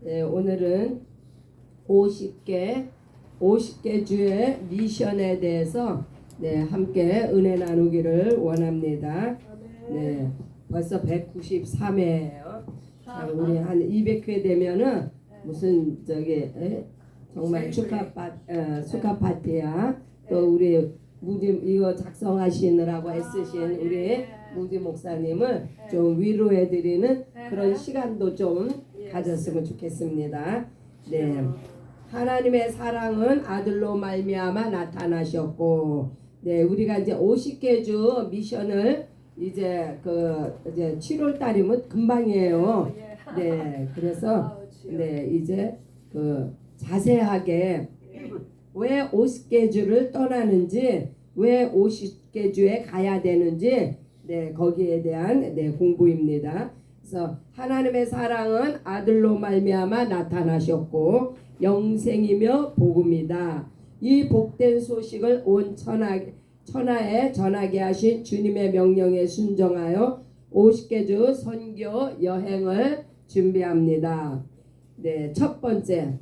네, 오늘은 50개 50개 주의 미션에 대해서 네, 함께 은혜 나누기를 원합니다. 네, 벌써 193회예요. 우리 한 200회 되면은 무슨 저기 에? 정말 축하 파 어, 축하 파티야. 또 우리 무디 이거 작성하시느라고 애쓰신 우리 무디 목사님을 좀 위로해 드리는 그런 시간도 좀 가졌으면 좋겠습니다. 네. 하나님의 사랑은 아들로 말미암아 나타나셨고 네, 우리가 이제 50개 주 미션을 이제 그 이제 7월 달이면 금방이에요. 네. 그래서 네, 이제 그 자세하게 왜 50개 주를 떠나는지 왜 50개 주에 가야 되는지 네, 거기에 대한 네, 공부입니다. 그래서 하나님의 사랑은 아들로 말미암아 나타나셨고 영생이며 복음이다. 이 복된 소식을 온 천하 천하에 전하게 하신 주님의 명령에 순종하여 50개 주 선교 여행을 준비합니다. 네, 첫 번째.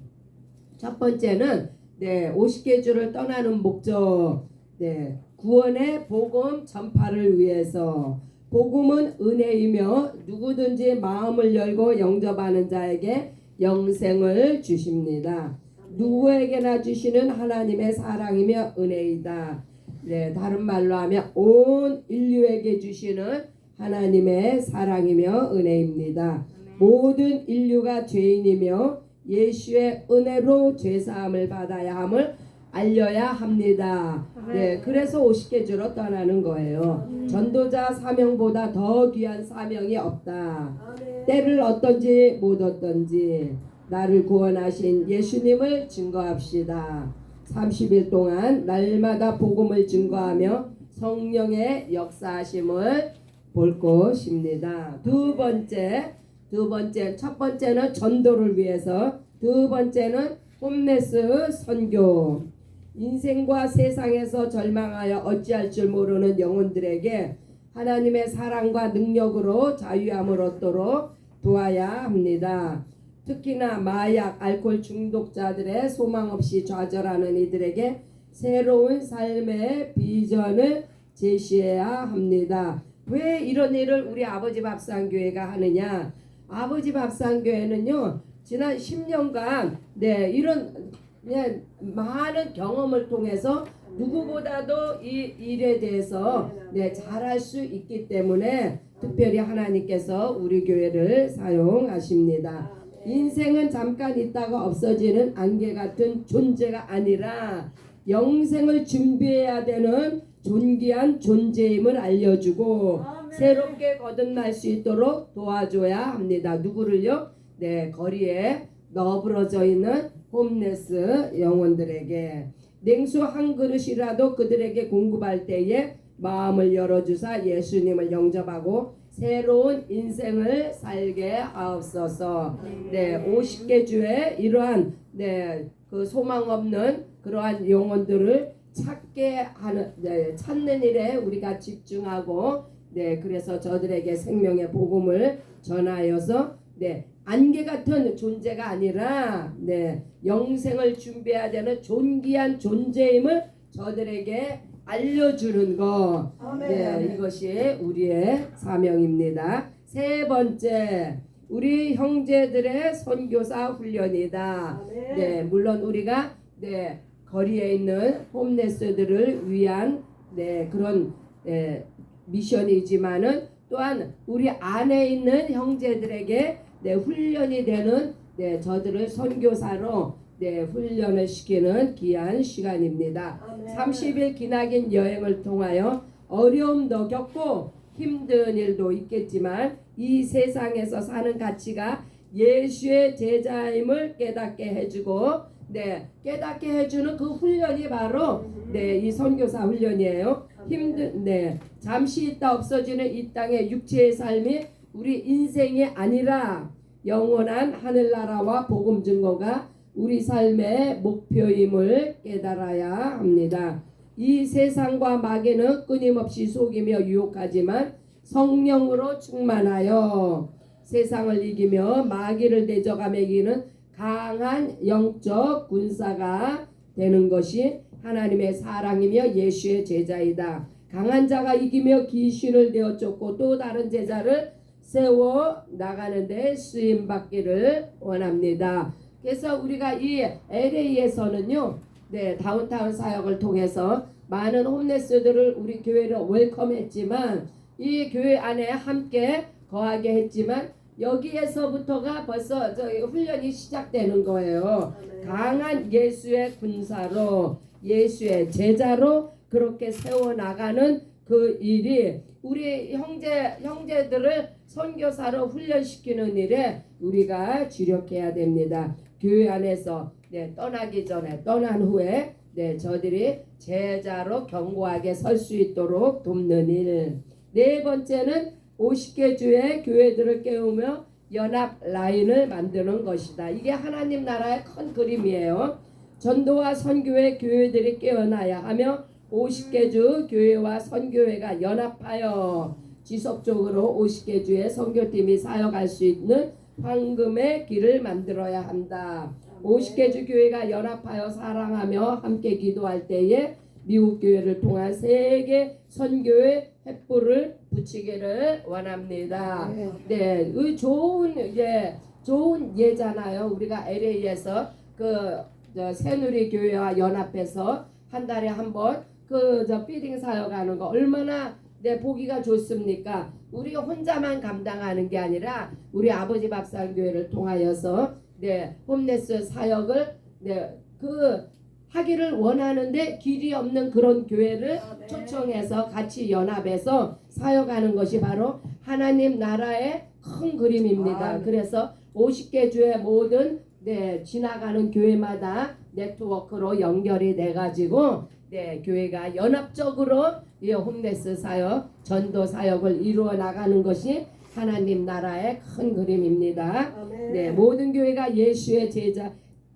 첫 번째는 네, 50개 주를 떠나는 목적. 네, 구원의 복음 전파를 위해서 복음은 은혜이며 누구든지 마음을 열고 영접하는 자에게 영생을 주십니다. 누구에게나 주시는 하나님의 사랑이며 은혜이다. 네, 다른 말로 하면 온 인류에게 주시는 하나님의 사랑이며 은혜입니다. 모든 인류가 죄인이며 예수의 은혜로 죄 사함을 받아야 함을 알려야 합니다. 네, 그래서 50개 주로 떠나는 거예요. 전도자 사명보다 더 귀한 사명이 없다. 때를 어떤지 못 어떤지 나를 구원하신 예수님을 증거합시다. 30일 동안 날마다 복음을 증거하며 성령의 역사하심을 볼 것입니다. 두 번째, 두 번째, 첫 번째는 전도를 위해서, 두 번째는 홈레스 선교. 인생과 세상에서 절망하여 어찌할 줄 모르는 영혼들에게 하나님의 사랑과 능력으로 자유함을 얻도록 도와야 합니다. 특히나 마약, 알코올 중독자들의 소망 없이 좌절하는 이들에게 새로운 삶의 비전을 제시해야 합니다. 왜 이런 일을 우리 아버지 밥상교회가 하느냐? 아버지 밥상교회는요, 지난 10년간 네 이런 그냥 많은 경험을 통해서 누구보다도 이 일에 대해서 네 잘할 수 있기 때문에 특별히 하나님께서 우리 교회를 사용하십니다. 인생은 잠깐 있다가 없어지는 안개 같은 존재가 아니라 영생을 준비해야 되는 존귀한 존재임을 알려주고 새롭게 거듭날 수 있도록 도와줘야 합니다. 누구를요? 네, 거리에 너부러져 있는 홈레스 영혼들에게 냉수 한 그릇이라도 그들에게 공급할 때에 마음을 열어주사 예수님을 영접하고 새로운 인생을 살게 하옵소서. 네, 50개 주에 이러한 네, 그 소망 없는 그러한 영혼들을 찾게 하는 네, 찾는 일에 우리가 집중하고 네, 그래서 저들에게 생명의 복음을 전하여서 네, 안개 같은 존재가 아니라 네, 영생을 준비해야 되는 존귀한 존재임을 저들에게 알려주는 것. 네, 이것이 우리의 사명입니다. 세 번째, 우리 형제들의 선교사 훈련이다. 네, 물론 우리가 네, 거리에 있는 홈레스들을 위한 네, 그런 네, 미션이지만은 또한 우리 안에 있는 형제들에게 네, 훈련이 되는 네, 저들을 선교사로 네, 훈련을 시키는 귀한 시간입니다. 30일 기나긴 여행을 통하여 어려움도 겪고 힘든 일도 있겠지만 이 세상에서 사는 가치가 예수의 제자임을 깨닫게 해주고 네 깨닫게 해주는 그 훈련이 바로 네 이 선교사 훈련이에요. 힘든 네 잠시 있다 없어지는 이 땅의 육체의 삶이 우리 인생이 아니라 영원한 하늘나라와 복음 증거가 우리 삶의 목표임을 깨달아야 합니다. 이 세상과 마귀는 끊임없이 속이며 유혹하지만 성령으로 충만하여 세상을 이기며 마귀를 대적하며 이기는 강한 영적 군사가 되는 것이 하나님의 사랑이며 예수의 제자이다. 강한 자가 이기며 귀신을 되어 쫓고 또 다른 제자를 세워 나가는데 쓰임 받기를 원합니다. 그래서 우리가 이 LA에서는요, 네 다운타운 사역을 통해서 많은 홈레스들을 우리 교회로 웰컴했지만 이 교회 안에 함께 거하게 했지만 여기에서부터가 벌써 저 훈련이 시작되는 거예요. 강한 예수의 군사로 예수의 제자로 그렇게 세워 나가는 그 일이 우리 형제 형제들을 선교사로 훈련시키는 일에 우리가 주력해야 됩니다. 교회 안에서 네, 떠나기 전에 떠난 후에 네, 저들이 제자로 견고하게 설 수 있도록 돕는 일. 네 번째는 50개 주의 교회들을 깨우며 연합 라인을 만드는 것이다. 이게 하나님 나라의 큰 그림이에요. 전도와 선교의 교회들이 깨어나야 하며 50개 주 교회와 선교회가 연합하여 지속적으로 50개 주의 선교팀이 사역할 수 있는 황금의 길을 만들어야 한다. 50개 주 교회가 연합하여 사랑하며 함께 기도할 때에 미국 교회를 통한 세계 선교의 횃불을 붙이기를 원합니다. 네, 의 좋은 예, 좋은 예잖아요. 우리가 LA에서 그 저, 새누리 교회와 연합해서 한 달에 한 번 그 저 피딩 사역 하는 거 얼마나 네 보기가 좋습니까? 우리가 혼자만 감당하는 게 아니라 우리 아버지 밥상 교회를 통하여서 네 홈레스 사역을 네 그 하기를 원하는데 길이 없는 그런 교회를 초청해서 같이 연합해서 사역하는 것이 바로 하나님 나라의 큰 그림입니다. 아, 네. 그래서 50개 주의 모든 네, 지나가는 교회마다 네트워크로 연결이 돼 가지고 네, 교회가 연합적으로 이 홈레스 사역, 전도 사역을 이루어 나가는 것이 하나님 나라의 큰 그림입니다. 네, 모든 교회가 예수의 제자,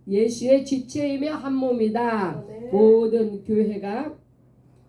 예수의 지체이며 한 몸이다. 모든 교회가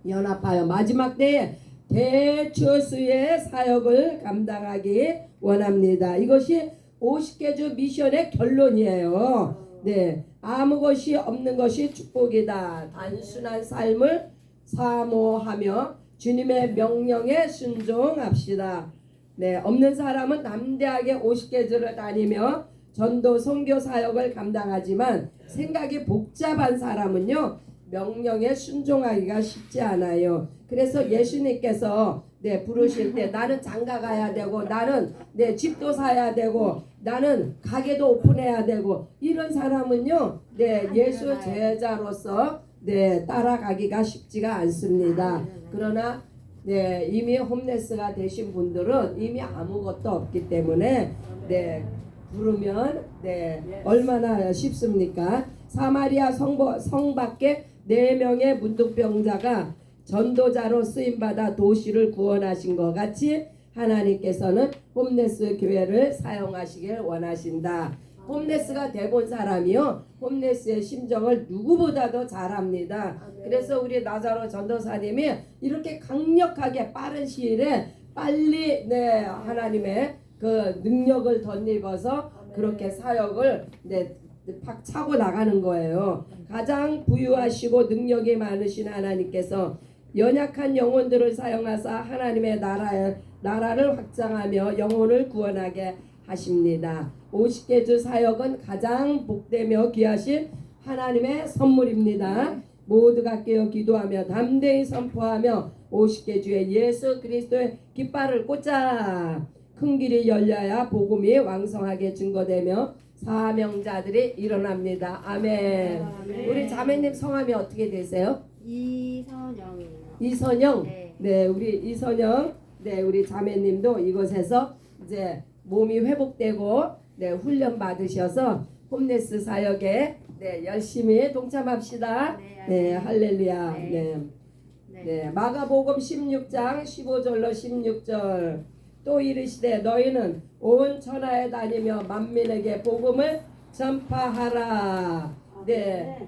연합하여 마지막 때에 대처수의 사역을 감당하기 원합니다. 이것이 50개 주 미션의 결론이에요. 네, 아무 것이 없는 것이 축복이다. 단순한 삶을 사모하며 주님의 명령에 순종합시다. 네, 없는 사람은 담대하게 50개 주를 다니며 전도 선교 사역을 감당하지만 생각이 복잡한 사람은요 명령에 순종하기가 쉽지 않아요. 그래서 예수님께서 네 부르실 때 나는 장가 가야 되고 나는 내 집도 사야 되고 나는 가게도 오픈해야 되고 이런 사람은요 네 예수 제자로서 네 따라가기가 쉽지가 않습니다. 그러나 네 이미 홈레스가 되신 분들은 이미 아무것도 없기 때문에 네 부르면 네 얼마나 쉽습니까? 사마리아 성보, 성 밖에 네 명의 문둥병자가 전도자로 쓰임 받아 도시를 구원하신 것 같이 하나님께서는 홈레스 교회를 사용하시길 원하신다. 홈레스가 돼본 사람이요 홈레스의 심정을 누구보다도 잘 압니다. 그래서 우리 나자로 전도사님이 이렇게 강력하게 빠른 시일에 빨리 네 하나님의 그 능력을 덧입어서 그렇게 사역을 네, 팍 차고 나가는 거예요. 가장 부유하시고 능력이 많으신 하나님께서 연약한 영혼들을 사용하사 하나님의 나라의 나라를 확장하며 영혼을 구원하게 하십니다. 50개 주 사역은 가장 복되며 귀하신 하나님의 선물입니다. 모두가 깨어 기도하며 담대히 선포하며 50개 주의 예수 그리스도의 깃발을 꽂자 큰 길이 열려야 복음이 왕성하게 증거되며 사명자들이 일어납니다. 아멘. 아멘. 우리 자매님 성함이 어떻게 되세요? 이선영이요. 이선영. 네. 네, 우리 이선영. 네, 우리 자매님도 이곳에서 이제 몸이 회복되고 네, 훈련 받으셔서 홈레스 사역에 네, 열심히 동참합시다. 네, 네. 할렐루야. 네. 네. 네. 네, 마가복음 16장 15절로 16절 또 이르시되 너희는 온 천하에 다니며 만민에게 복음을 전파하라. 네.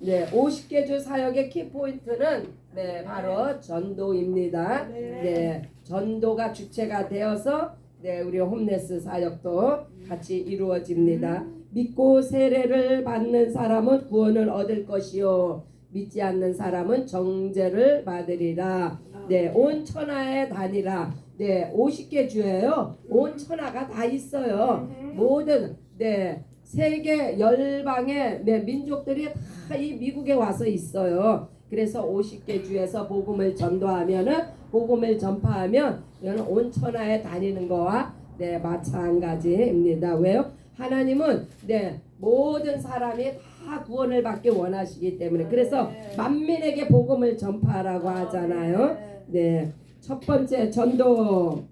네, 50개 주 사역의 키포인트는 네, 바로 전도입니다. 네, 전도가 주체가 되어서 네, 우리 홈레스 사역도 같이 이루어집니다. 믿고 세례를 받는 사람은 구원을 얻을 것이요 믿지 않는 사람은 정죄를 받으리라. 네, 온 천하에 다니라. 네, 50개 주예요. 온 천하가 다 있어요. 모든 네 세계 열방의 네, 민족들이 다 이 미국에 와서 있어요. 그래서 50개 주에서 복음을 전도하면은 복음을 전파하면 이거는 온 천하에 다니는 거와 네 마찬가지입니다. 왜요? 하나님은 네 모든 사람이 다 구원을 받기 원하시기 때문에 그래서 만민에게 복음을 전파하라고 하잖아요. 네. 첫 번째 전도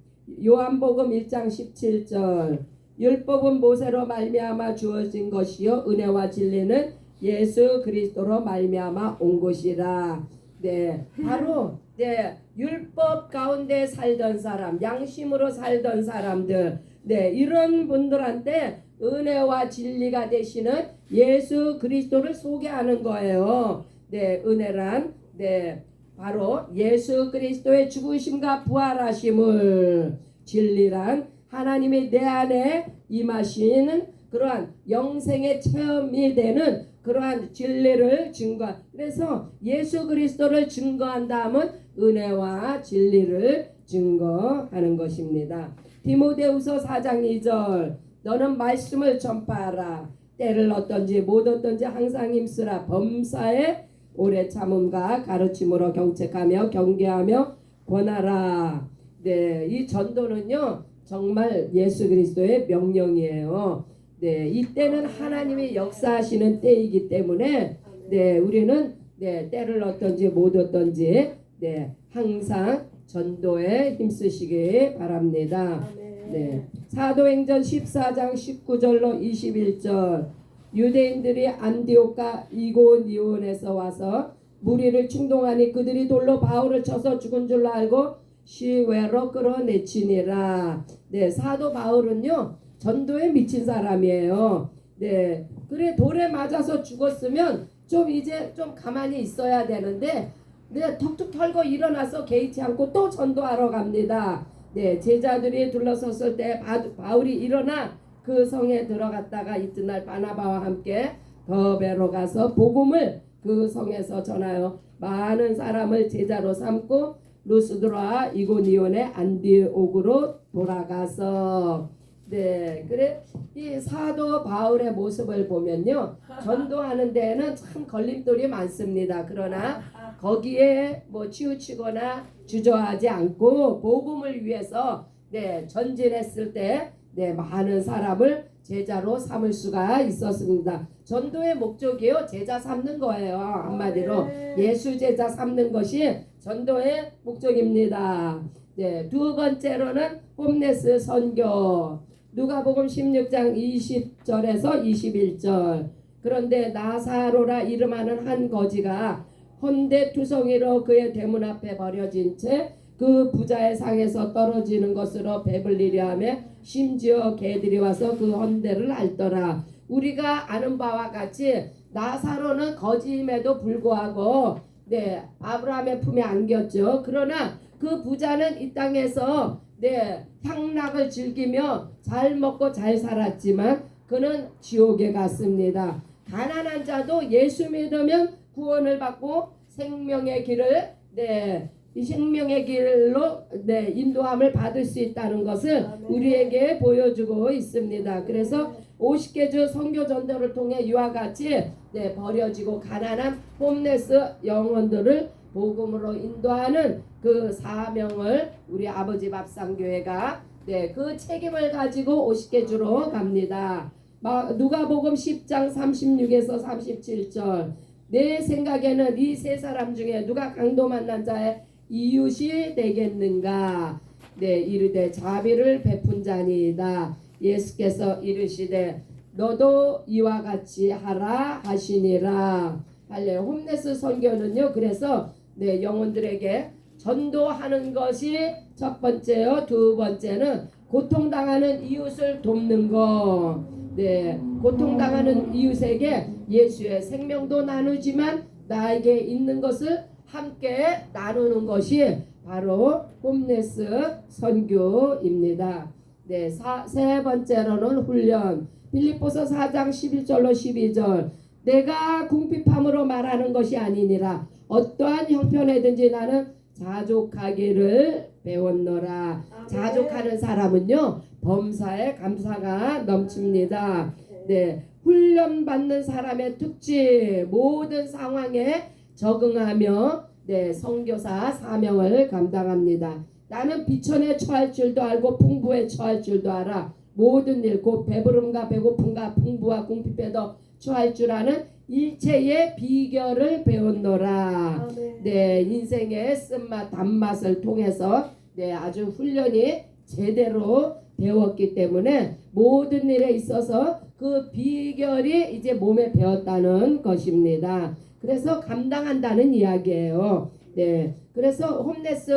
요한복음 1장 17절 율법은 모세로 말미암아 주어진 것이요 은혜와 진리는 예수 그리스도로 말미암아 온 것이라. 네. 바로 네. 율법 가운데 살던 사람, 양심으로 살던 사람들 네. 이런 분들한테 은혜와 진리가 되시는 예수 그리스도를 소개하는 거예요. 네. 은혜란 네. 바로 예수 그리스도의 죽으심과 부활하심을 진리란 하나님의 내 안에 임하시는 그러한 영생의 체험이 되는 그러한 진리를 증거. 그래서 예수 그리스도를 증거한 다음은 은혜와 진리를 증거하는 것입니다. 디모데후서 4장 2절 너는 말씀을 전파하라. 때를 어떤지 못 어떤지 항상 힘쓰라. 범사에 오래 참음과 가르침으로 경책하며 경계하며 권하라. 네, 이 전도는요 정말 예수 그리스도의 명령이에요. 네, 이때는 하나님이 역사하시는 때이기 때문에 네, 우리는 네, 때를 어떤지 못 어떤지 네, 항상 전도에 힘쓰시기 바랍니다. 네. 사도행전 14장 19절로 21절 유대인들이 안디옥과 이고니온에서 와서 무리를 충동하니 그들이 돌로 바울을 쳐서 죽은 줄로 알고 시외로 끌어내치니라. 네, 사도 바울은요 전도에 미친 사람이에요. 네, 그래 돌에 맞아서 죽었으면 좀 이제 좀 가만히 있어야 되는데 네, 턱툭 털고 일어나서 개의치 않고 또 전도하러 갑니다. 네, 제자들이 둘러섰을 때 바, 바울이 일어나 그 성에 들어갔다가 이튿날 바나바와 함께 더베로 가서 복음을 그 성에서 전하여 많은 사람을 제자로 삼고 루스드라 이고니온의 안디옥으로 돌아가서 네 그래. 이 사도 바울의 모습을 보면요 전도하는 데에는 참 걸림돌이 많습니다. 그러나 거기에 뭐 치우치거나 주저하지 않고 복음을 위해서 네 전진했을 때 네, 많은 사람을 제자로 삼을 수가 있었습니다. 전도의 목적이요 제자 삼는 거예요 한마디로. 예수 제자 삼는 것이 전도의 목적입니다. 네, 두 번째로는 홈네스 선교 누가복음 16장 20절에서 21절 그런데 나사로라 이름하는 한 거지가 헌데 투성이로 그의 대문 앞에 버려진 채 그 부자의 상에서 떨어지는 것으로 배불리려 하며 심지어 개들이 와서 그 헌데를 앓더라. 우리가 아는 바와 같이 나사로는 거짐에도 불구하고 네 아브라함의 품에 안겼죠. 그러나 그 부자는 이 땅에서 네 향락을 즐기며 잘 먹고 잘 살았지만 그는 지옥에 갔습니다. 가난한 자도 예수 믿으면 구원을 받고 생명의 길을 네, 이 생명의 길로 네, 인도함을 받을 수 있다는 것을 우리에게 보여주고 있습니다. 그래서 50개 주 선교 전도를 통해 이와 같이 네, 버려지고 가난한 홈레스 영혼들을 복음으로 인도하는 그 사명을 우리 아버지 밥상교회가 네, 그 책임을 가지고 50개 주로 갑니다. 마- 누가복음 10장 36에서 37절 내 생각에는 이 세 사람 중에 누가 강도 만난 자의 이웃이 되겠는가? 네, 이르되 자비를 베푼 자니이다. 예수께서 이르시되 너도 이와 같이 하라 하시니라. 할래 홈레스 선교는요. 그래서 네, 영혼들에게 전도하는 것이 첫 번째요. 두 번째는 고통당하는 이웃을 돕는 거. 네, 고통당하는 이웃에게 예수의 생명도 나누지만 나에게 있는 것을 함께 나누는 것이 바로 홈레스 선교입니다. 네, 사, 세 번째로는 훈련. 빌립보서 4장 11절로 12절. 내가 궁핍함으로 말하는 것이 아니니라. 어떠한 형편에든지 나는 자족하기를 배웠노라. 자족하는 사람은요 범사에 감사가 넘칩니다. 네, 훈련 받는 사람의 특징 모든 상황에 적응하며 네 성교사 사명을 감당합니다. 나는 비천에 처할 줄도 알고 풍부에 처할 줄도 알아. 모든 일, 곧 배부름과 배고픔과 풍부와 궁핍에도 처할 줄 아는 일체의 비결을 배웠노라. 네, 인생의 쓴맛, 단맛을 통해서 네, 아주 훈련이 제대로 되었기 때문에 모든 일에 있어서 그 비결이 이제 몸에 배웠다는 것입니다. 그래서 감당한다는 이야기예요. 네, 그래서 홈레스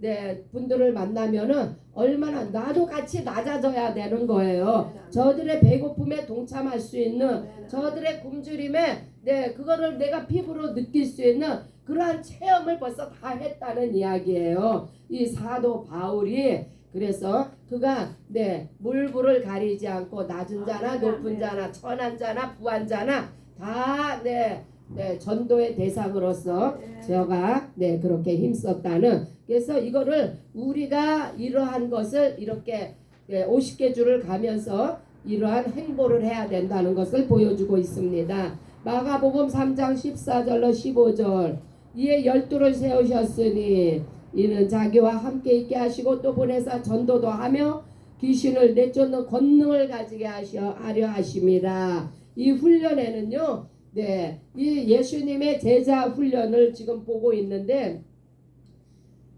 네, 분들을 만나면은 얼마나 나도 같이 낮아져야 되는 거예요. 저들의 배고픔에 동참할 수 있는 저들의 굶주림에 네 그거를 내가 피부로 느낄 수 있는 그러한 체험을 벌써 다 했다는 이야기예요. 이 사도 바울이 그래서 그가 네 물불을 가리지 않고 낮은 자나 높은 자나 천한 자나 부한 자나 다네 네, 전도의 대상으로서 제가 네 그렇게 힘썼다는 그래서 이거를 우리가 이러한 것을 이렇게 네, 50개 주를 가면서 이러한 행보를 해야 된다는 것을 보여주고 있습니다. 마가복음 3장 14절로 15절 이에 열두를 세우셨으니 이는 자기와 함께 있게 하시고 또 보내사 전도도 하며 귀신을 내쫓는 권능을 가지게 하셔 하려 하심이라. 이 훈련에는요. 네. 이 예수님의 제자 훈련을 지금 보고 있는데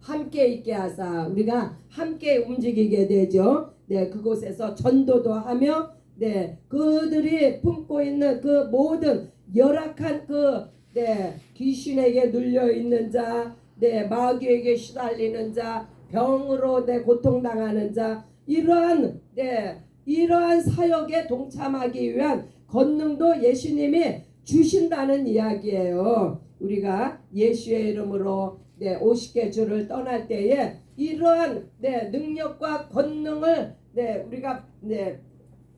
함께 있게 하사 우리가 함께 움직이게 되죠. 네, 그곳에서 전도도 하며 네, 그들이 품고 있는 그 모든 열악한 그 네, 귀신에게 눌려 있는 자, 네, 마귀에게 시달리는 자, 병으로 네, 고통당하는 자, 이러한 네, 이러한 사역에 동참하기 위한 권능도 예수님이 주신다는 이야기예요. 우리가 예수의 이름으로 네, 50개 주를 떠날 때에 이러한 네, 능력과 권능을 네, 우리가 네,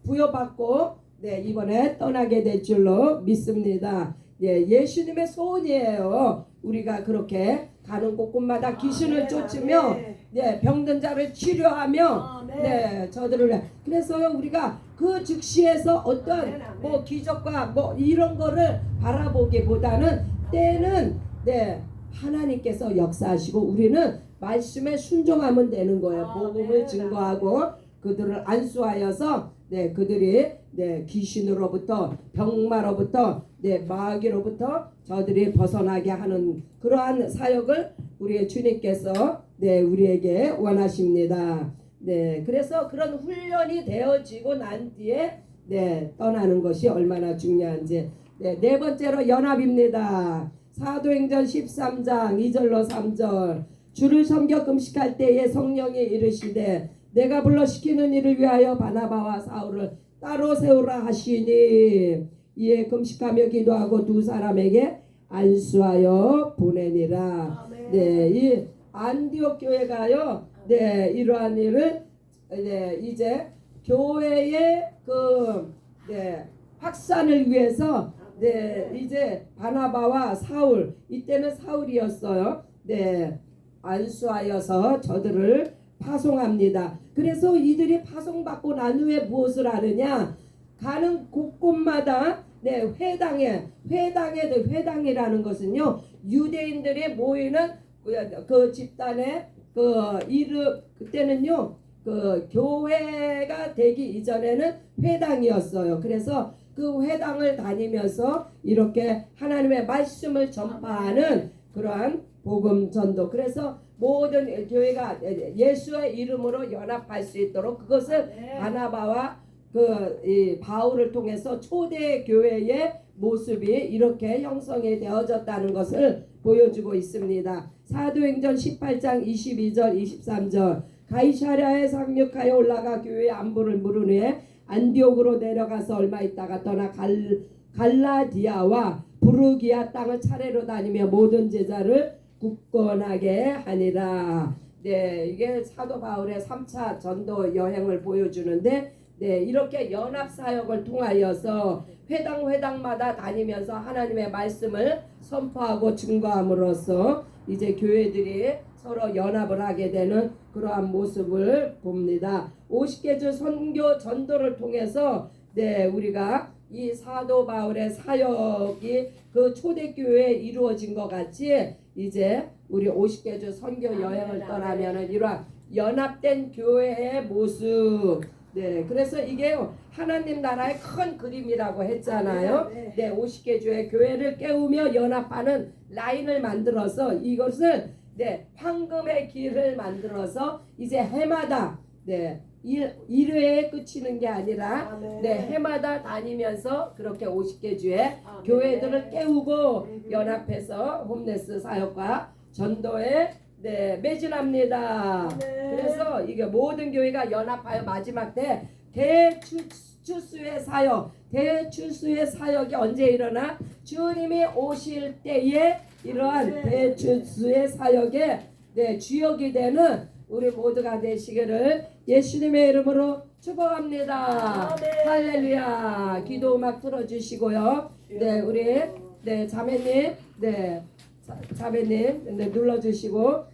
부여받고 네, 이번에 떠나게 될 줄로 믿습니다. 예, 예수님의 소원이에요. 우리가 그렇게 가는 곳곳마다 귀신을 쫓으며 네, 병든 자를 치료하며 네, 저들을 그래서 우리가 그 즉시에서 어떤 뭐 기적과 뭐 이런 거를 바라보기보다는 때는 네 하나님께서 역사하시고 우리는 말씀에 순종하면 되는 거예요. 복음을 증거하고 그들을 안수하여서 네 그들이 네 귀신으로부터 병마로부터 네 마귀로부터 저들이 벗어나게 하는 그러한 사역을 우리의 주님께서 네 우리에게 원하십니다. 네 그래서 그런 훈련이 되어지고 난 뒤에 네 떠나는 것이 얼마나 중요한지 네, 네 번째로 연합입니다. 사도행전 13장 2절로 3절 주를 섬겨 금식할 때에 성령이 이르시되 내가 불러 시키는 일을 위하여 바나바와 사울을 따로 세우라 하시니 이에 금식하며 기도하고 두 사람에게 안수하여 보내니라. 네, 이 안디옥 교회가요. 네, 이러한 일을 네, 이제 교회의 그 네, 확산을 위해서 네, 이제 바나바와 사울 이때는 사울이었어요. 네, 안수하여서 저들을 파송합니다. 그래서 이들이 파송받고 난 후에 무엇을 하느냐? 가는 곳곳마다 네 회당에 회당에 그 회당이라는 것은요 유대인들이 모이는 그, 그 집단의 그 이름 그때는요 그 교회가 되기 이전에는 회당이었어요. 그래서 그 회당을 다니면서 이렇게 하나님의 말씀을 전파하는 그러한 복음 전도. 그래서 모든 교회가 예수의 이름으로 연합할 수 있도록 그것을 바나바와 그이 바울을 통해서 초대 교회의 모습이 이렇게 형성이 되어졌다는 것을 보여주고 있습니다. 사도행전 18장 22절 23절 가이사랴에 상륙하여 올라가 교회 안부를 물은 후에 안디옥으로 내려가서 얼마 있다가 떠나 갈, 갈라디아와 부르기아 땅을 차례로 다니며 모든 제자를 굳건하게 하니라. 네, 이게 사도 바울의 3차 전도 여행을 보여주는데 네, 이렇게 연합 사역을 통하여서 회당 회당마다 다니면서 하나님의 말씀을 선포하고 증거함으로써 이제 교회들이 서로 연합을 하게 되는 그러한 모습을 봅니다. 50개 주 선교 전도를 통해서 네, 우리가 이 사도 바울의 사역이 그 초대교회에 이루어진 것 같이 이제 우리 50개 주 선교 여행을 떠나면은 이러한 연합된 교회의 모습 네, 그래서 이게 하나님 나라의 큰 그림이라고 했잖아요. 네, 50개 주의 교회를 깨우며 연합하는 라인을 만들어서 이것을 네, 황금의 길을 만들어서 이제 해마다 네, 일, 일회에 그치는 게 아니라 네, 해마다 다니면서 그렇게 50개 주의 교회들을 깨우고 연합해서 홈레스 사역과 전도에 네, 매진합니다. 그래서 이게 모든 교회가 연합하여 마지막 때 대추수의 사역, 대추수의 사역이 언제 일어나? 주님이 오실 때에 이러한 대추수의 사역의 네, 주역이 되는 우리 모두가 되시기를 예수님의 이름으로 축복합니다. 할렐루야. 기도 음악 틀어주시고요. 네, 우리 네 자매님, 네 자- 자매님, 네 눌러주시고